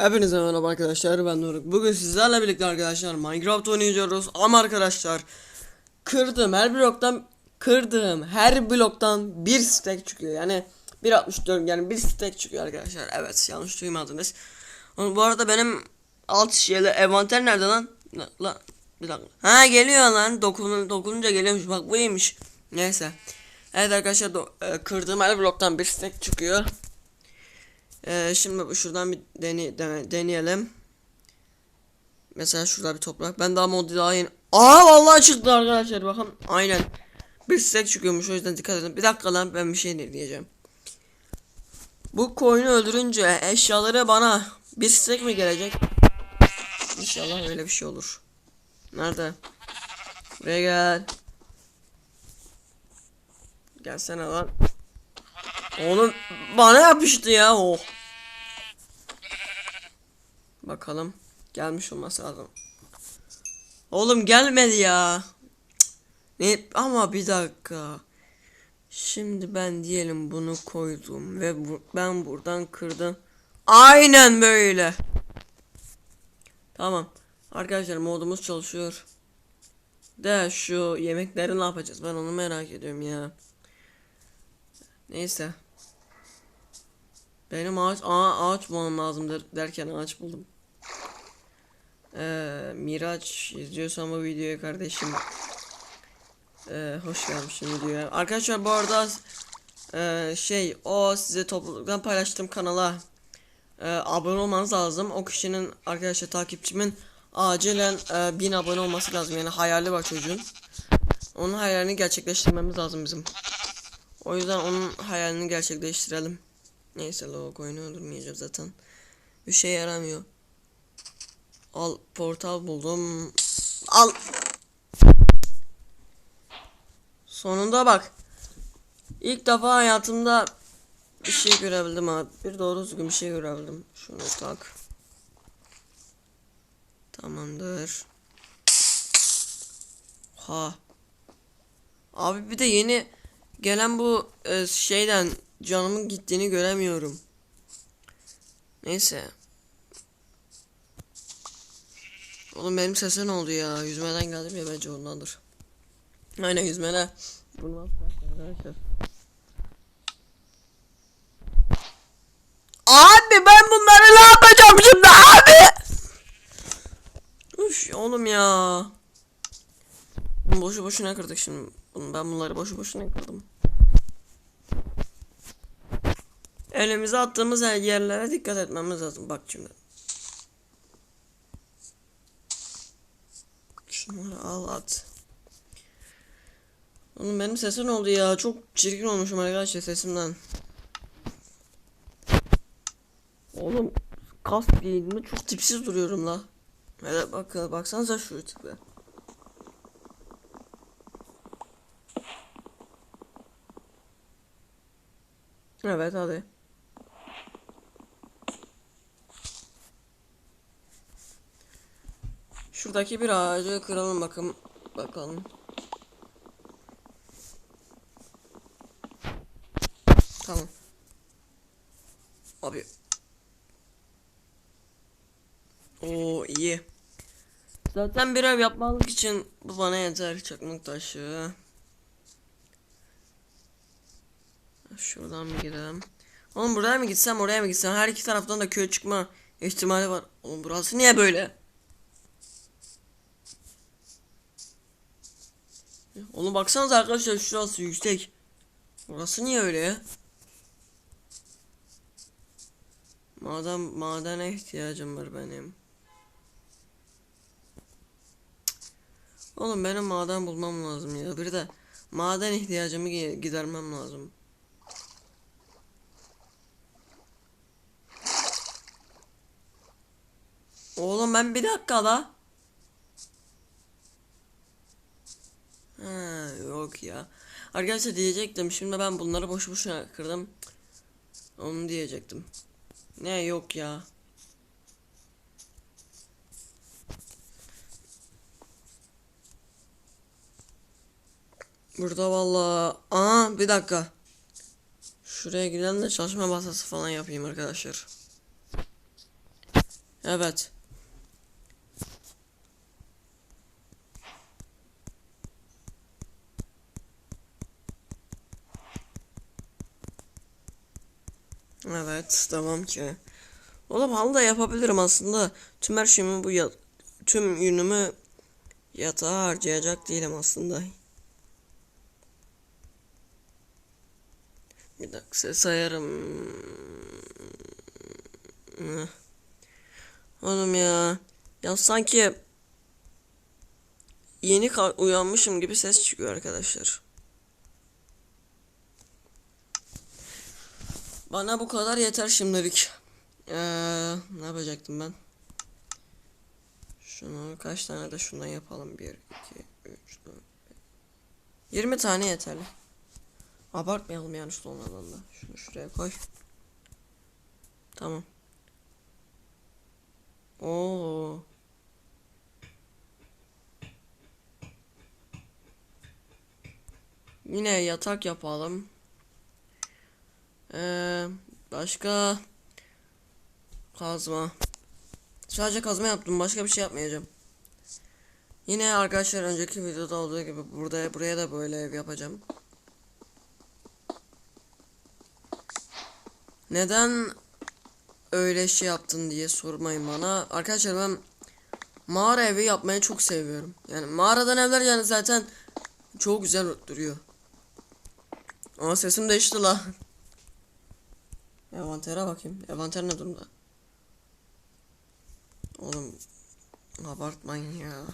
Hepinize merhaba arkadaşlar ben Doruk. Bugün sizlerle birlikte arkadaşlar Minecraft oynayacağız ama arkadaşlar kırdığım her bloktan kırdığım her bloktan bir stack çıkıyor. Yani 1.64 yani bir stack çıkıyor arkadaşlar. Evet yanlış duymadınız. Bu arada benim alt şeyler envanter nerede lan? La, la, bir dakika. Ha geliyor lan. Dokun, dokununca geliyormuş. Bak bu iyiymiş. Neyse. Evet arkadaşlar do- e, kırdığım her bloktan bir stack çıkıyor. Ee, şimdi şuradan bir dene- deneyelim. Mesela şurada bir toprak. Ben daha modu daha yeni. Aa vallahi çıktı arkadaşlar bakın. Aynen. Bir stack çıkıyormuş o yüzden dikkat edin. Bir dakika lan ben bir şey diyeceğim. Bu koyunu öldürünce eşyaları bana bir stack mi gelecek? İnşallah öyle bir şey olur. Nerede? Buraya gel. Gelsene lan. Oğlum bana yapıştı ya oh. Bakalım. Gelmiş olması lazım. Oğlum gelmedi ya. Ne ama bir dakika. Şimdi ben diyelim bunu koydum ve bu, ben buradan kırdım. Aynen böyle. Tamam. Arkadaşlar modumuz çalışıyor. De şu yemekleri ne yapacağız? Ben onu merak ediyorum ya. Neyse. Benim ağaç aa, ağaç bulmam lazım der, derken ağaç buldum. Ee, Miraç izliyorsan bu videoyu kardeşim. Ee, hoş gelmişsin videoya. Arkadaşlar bu arada e, şey o size topluluktan paylaştığım kanala e, abone olmanız lazım. O kişinin arkadaşlar takipçimin acilen e, 1000 abone olması lazım. Yani hayali var çocuğun. Onun hayalini gerçekleştirmemiz lazım bizim. O yüzden onun hayalini gerçekleştirelim. Neyse logo oyunu öldürmeyeceğim zaten. Bir şey yaramıyor. Al portal buldum. Al. Sonunda bak. İlk defa hayatımda bir şey görebildim abi. Bir doğru düzgün bir şey görebildim. Şunu tak. Tamamdır. Ha. Abi bir de yeni gelen bu e, şeyden canımın gittiğini göremiyorum. Neyse. Oğlum benim sese ne oldu ya? Yüzmeden geldim ya bence ondandır. Aynen yüzmene. Abi ben bunları ne yapacağım şimdi abi? Üf oğlum ya. Boşu boşuna kırdık şimdi. Ben bunları boşu boşuna kırdım. Elimize attığımız yerlere dikkat etmemiz lazım. Bak şimdi. Şunları al at. Oğlum benim sesim oldu ya? Çok çirkin olmuşum arkadaşlar sesimden. Oğlum kas giyinme çok tipsiz duruyorum la. Hele bak baksanıza şu tipe. Evet hadi. Şuradaki bir ağacı kıralım bakın bakalım. Tamam. Abi. Oo iyi. Zaten bir ev yapmalık için bu bana yeter çakmak taşı. Şuradan bir gidelim. Oğlum buraya mı gitsem oraya mı gitsem her iki taraftan da köy çıkma ihtimali var. Oğlum burası niye böyle? Oğlum baksanıza arkadaşlar şurası yüksek. Burası niye öyle ya? Maden madene ihtiyacım var benim. Oğlum benim maden bulmam lazım ya. Bir de maden ihtiyacımı gi- gidermem lazım. Oğlum ben bir dakika la. Ha, yok ya. Arkadaşlar diyecektim. Şimdi ben bunları boşu boşuna kırdım. Onu diyecektim. Ne yok ya. Burada valla. Aa bir dakika. Şuraya gidelim de çalışma masası falan yapayım arkadaşlar. Evet. Evet, tamam ki. Oğlum halı yapabilirim aslında. Tüm her şeyimi bu ya tüm yünümü yatağa harcayacak değilim aslında. Bir dakika ses ayarım. Oğlum ya. Ya sanki yeni uyanmışım gibi ses çıkıyor arkadaşlar. Bana bu kadar yeter şimdilik. Ee, ne yapacaktım ben? Şunu kaç tane de şundan yapalım. 1, 2, 3, 4, 20 tane yeterli. Abartmayalım yani şu sonradan da. Şunu şuraya koy. Tamam. Oo. Yine yatak yapalım. Ee, başka kazma. Sadece kazma yaptım. Başka bir şey yapmayacağım. Yine arkadaşlar önceki videoda olduğu gibi burada buraya da böyle ev yapacağım. Neden öyle şey yaptın diye sormayın bana. Arkadaşlar ben mağara evi yapmayı çok seviyorum. Yani mağaradan evler yani zaten çok güzel duruyor. Ama sesim değişti la. Envantere bakayım. Envanter ne durumda? Oğlum abartmayın ya.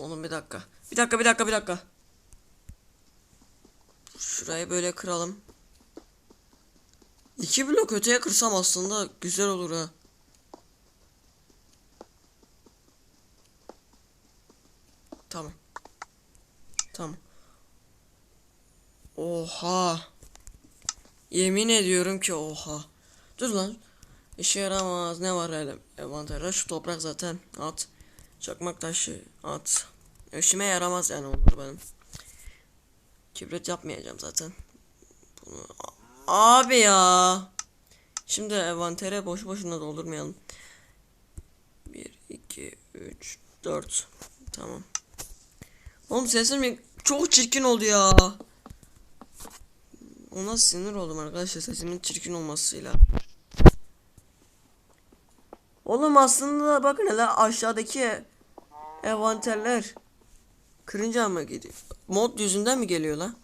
Oğlum bir dakika. Bir dakika bir dakika bir dakika. Şurayı böyle kıralım. İki blok öteye kırsam aslında güzel olur ha. Tamam. Tamam. Oha. Yemin ediyorum ki oha. Dur lan. İşe yaramaz. Ne var elim? Envanterde şu toprak zaten at. Çakmak taşı at. İşime yaramaz yani onlar benim. Kibrit yapmayacağım zaten. Bunu... Abi ya. Şimdi envantere boş boşuna doldurmayalım. 1, 2, 3, 4. Tamam. Oğlum sesim çok çirkin oldu ya. Ona sinir oldum arkadaşlar sesimin çirkin olmasıyla. Oğlum aslında bakın hele aşağıdaki envanterler kırınca mı gidiyor? Mod yüzünden mi geliyor lan?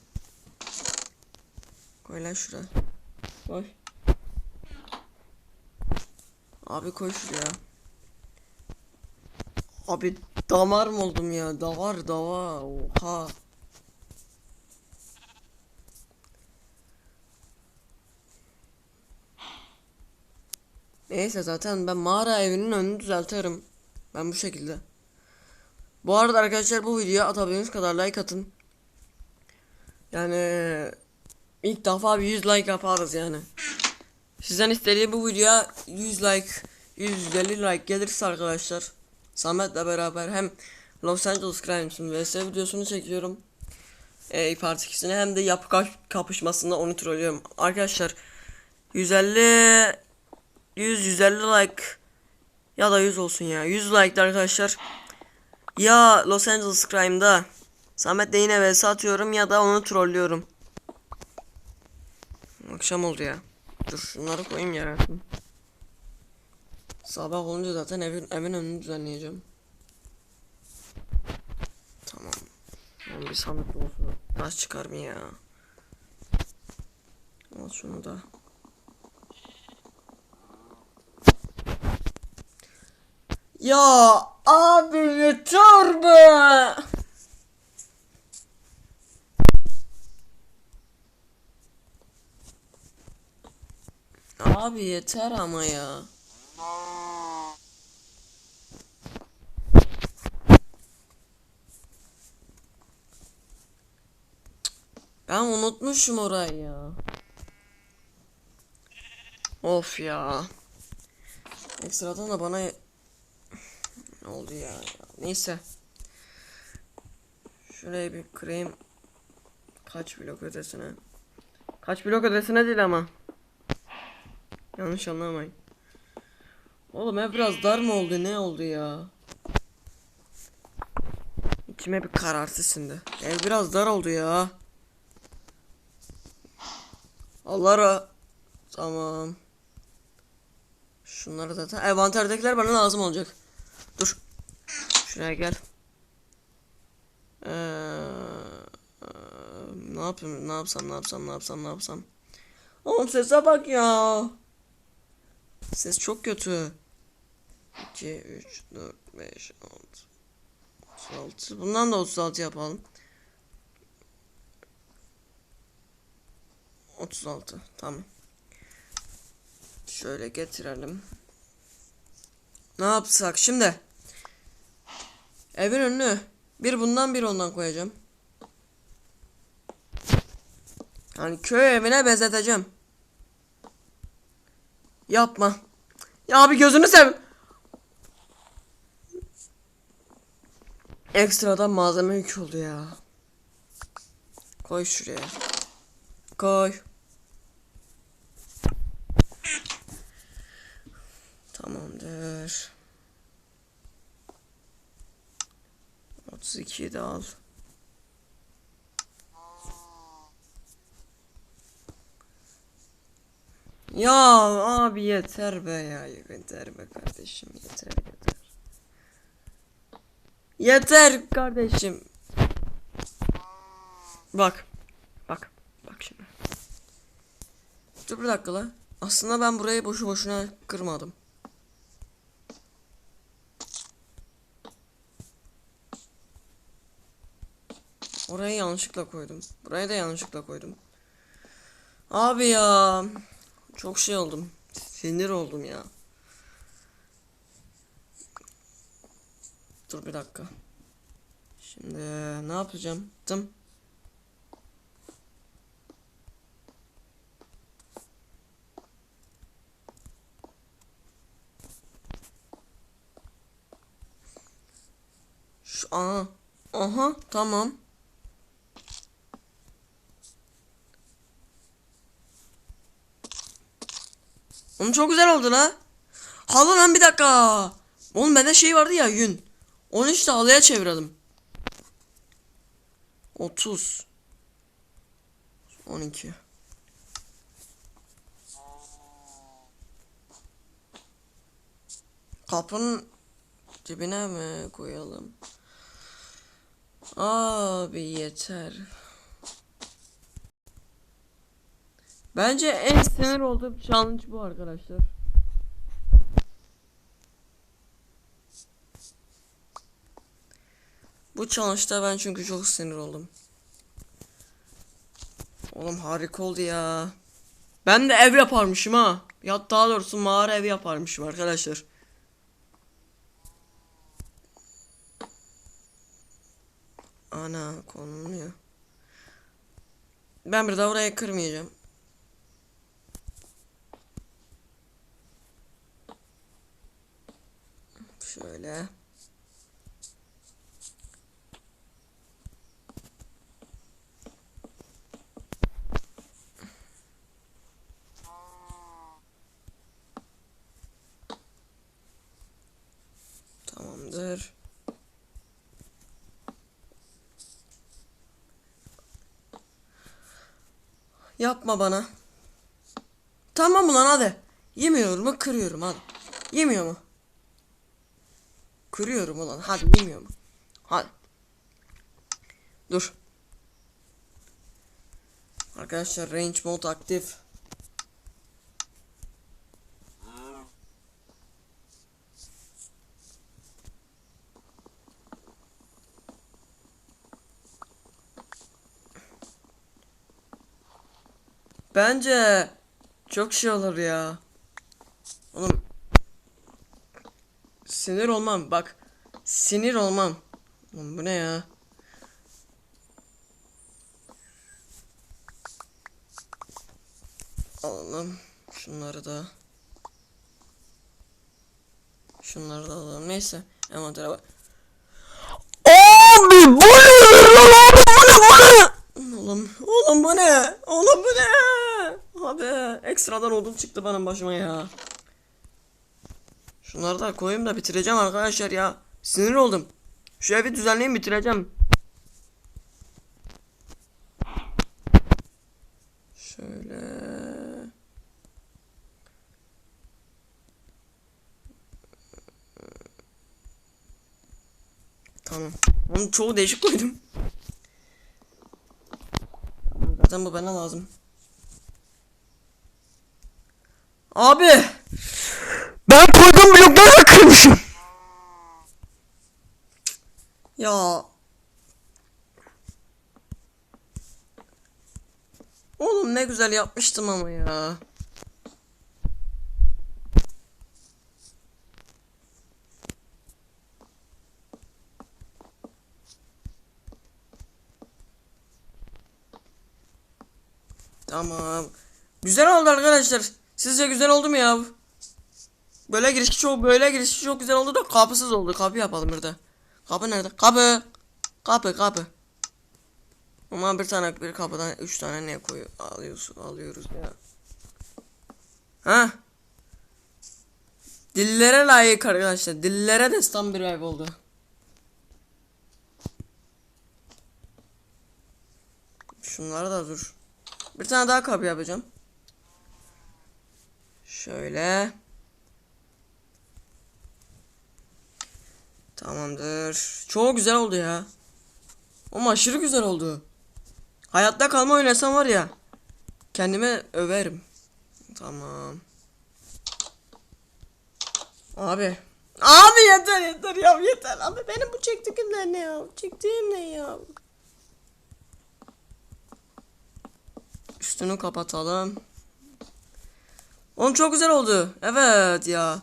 Koy lan şuraya. Koy. Abi koy şuraya. Abi damar mı oldum ya? Davar dava. Oha. Neyse zaten ben mağara evinin önünü düzeltirim. Ben bu şekilde. Bu arada arkadaşlar bu videoya atabildiğiniz kadar like atın. Yani ilk defa bir 100 like yaparız yani. Sizden istediği bu videoya 100 like 150 like gelirse arkadaşlar Samet'le beraber hem Los Angeles Crimes'ın vs videosunu çekiyorum. E, Part 2'sini hem de yapı ka- kapışmasında onu trollüyorum. Arkadaşlar 150 100 150 like ya da 100 olsun ya. 100 like arkadaşlar. Ya Los Angeles Crime'da Samet'le yine vs atıyorum ya da onu trollüyorum. Akşam oldu ya. Dur şunları koyayım yere. Sabah olunca zaten evin evin önünü düzenleyeceğim. Tamam. Lan bir sandık olsun. Taş çıkar mı ya? Al şunu da. Ya abi yeter be. Abi yeter ama ya. Ben unutmuşum orayı ya. Of ya. Ekstradan da bana ne oldu ya? Neyse. Şuraya bir kırayım. Kaç blok ötesine? Kaç blok ötesine değil ama. Yanlış anlamayın. Oğlum ev biraz dar mı oldu ne oldu ya? İçime bir kararsız şimdi. Ev biraz dar oldu ya. Allah ra. Tamam. Şunları ta- envanterdekiler bana lazım olacak. Dur. Şuraya gel. Ee, ne yapayım? Ne yapsam? Ne yapsam? Ne yapsam? Ne yapsam? Oğlum sese bak ya. Ses çok kötü. 2 3 4 5 6 36. Bundan da 36 yapalım. 36. Tamam. Şöyle getirelim. Ne yapsak şimdi? Evin önünü bir bundan bir ondan koyacağım. Hani köy evine benzeteceğim. Yapma. Ya abi gözünü sev. Ekstradan malzeme yük oldu ya. Koy şuraya. Koy. Tamamdır. 32'yi de al. Ya abi yeter be ya yeter be kardeşim yeter yeter. Yeter kardeşim. Bak. Bak. Bak şimdi. Dur bir dakika la. Aslında ben burayı boşu boşuna kırmadım. Orayı yanlışlıkla koydum. Burayı da yanlışlıkla koydum. Abi ya. Çok şey oldum. Sinir oldum ya. Dur bir dakika. Şimdi ne yapacağım? Tım. Şu aha. Aha tamam. Oğlum çok güzel oldu la. Halı lan bir dakika. Oğlum bende şey vardı ya yün. Onu işte halıya çevirelim. 30 12 Kapının dibine mi koyalım? Abi yeter. Bence en sinir olduğum challenge bu arkadaşlar. Bu challenge'da ben çünkü çok sinir oldum. Oğlum harika oldu ya. Ben de ev yaparmışım ha. Ya daha doğrusu mağara ev yaparmışım arkadaşlar. Ana konuluyor. Ben bir daha buraya kırmayacağım. Şöyle. Tamamdır. Yapma bana. Tamam ulan hadi. Yemiyorum mu kırıyorum hadi. Yemiyor mu? Kırıyorum ulan hadi yemiyor mu? Hadi. Dur. Arkadaşlar range mode aktif. Bence çok şey olur ya. Oğlum sinir olmam bak. Sinir olmam. Oğlum bu ne ya? Alalım. Şunları da. Şunları da alalım. Neyse. Envantere bak. Abi bu ne? Oğlum, oğlum bu ne? Oğlum bu ne? Abi ekstradan odun çıktı benim başıma ya. Şunları da koyayım da bitireceğim arkadaşlar ya. Sinir oldum. Şu evi düzenleyeyim bitireceğim. Şöyle. Tamam. Onu çoğu değişik koydum. Zaten bu bana lazım. Abi! Ben koyduğum blokları da kırmışım. Ya. Oğlum ne güzel yapmıştım ama ya. Tamam. Güzel oldu arkadaşlar. Sizce güzel oldu mu ya? Böyle giriş çok böyle giriş çok güzel oldu da kapısız oldu. Kapı yapalım burada. Kapı nerede? Kapı. Kapı kapı. Ama bir tane bir kapıdan üç tane ne koyu alıyorsun alıyoruz ya. Ha? Dillere layık arkadaşlar. Dillere destan bir ev oldu. Şunları da dur. Bir tane daha kapı yapacağım. Şöyle. Tamamdır. Çok güzel oldu ya. Ama aşırı güzel oldu. Hayatta kalma oynasam var ya. Kendime överim. Tamam. Abi. Abi yeter yeter ya yeter. Abi benim bu çektiğimler ne ya? Çektiğim ne ya? Üstünü kapatalım. Oğlum çok güzel oldu. Evet ya.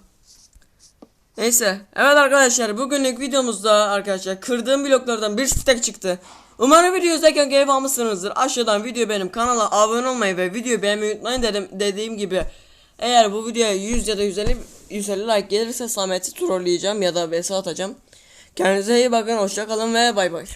Neyse. Evet arkadaşlar bugünlük videomuzda arkadaşlar kırdığım bloklardan bir stack çıktı. Umarım video izlerken keyif almışsınızdır. Aşağıdan video benim kanala abone olmayı ve video beğenmeyi unutmayın dedim dediğim gibi. Eğer bu videoya 100 ya da 150 150 like gelirse Samet'i trolleyeceğim ya da vs atacağım. Kendinize iyi bakın hoşça kalın ve bay bay.